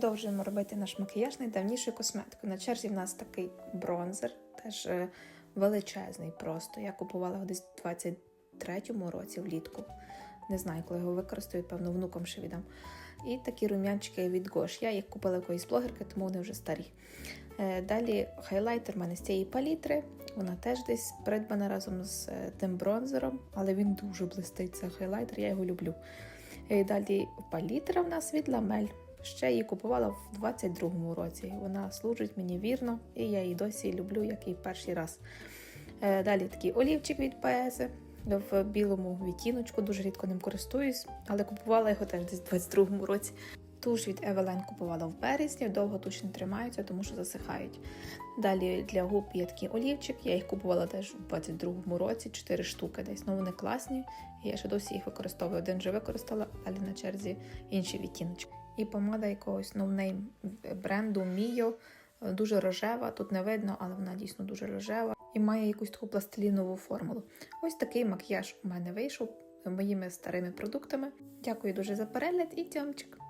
Продовжуємо робити наш макіяж найдавнішою косметикою. На черзі в нас такий бронзер, теж е, величезний просто. Я купувала десь у 23-му році влітку. Не знаю, коли його використаю, певно, внукам ще віддам. І такі рум'янчики від Гош. Я їх купила якоїсь блогерки, тому вони вже старі. Е, Далі хайлайтер в мене з цієї палітри. Вона теж десь придбана разом з е, тим бронзером, але він дуже блистить. Це хайлайтер, я його люблю. І далі палітра в нас від ламель. Ще її купувала в 22-му році. Вона служить мені вірно, і я її досі люблю, як і перший раз. Е, Далі такий олівчик від PS в білому відтіночку. Дуже рідко ним користуюсь, але купувала його теж десь в 22-му році. Туш від Eveline купувала в березні, довго туш не тримаються, тому що засихають. Далі для губ є такий олівчик, я їх купувала теж у 22-му році, 4 штуки десь. Ну вони класні, я ще досі їх використовую. Один вже використала, далі на черзі інші відтіночки. І помада якогось ноунейм бренду Mio, дуже рожева, тут не видно, але вона дійсно дуже рожева і має якусь таку пластилінову формулу. Ось такий макіяж у мене вийшов моїми старими продуктами. Дякую дуже за перегляд і тямчик!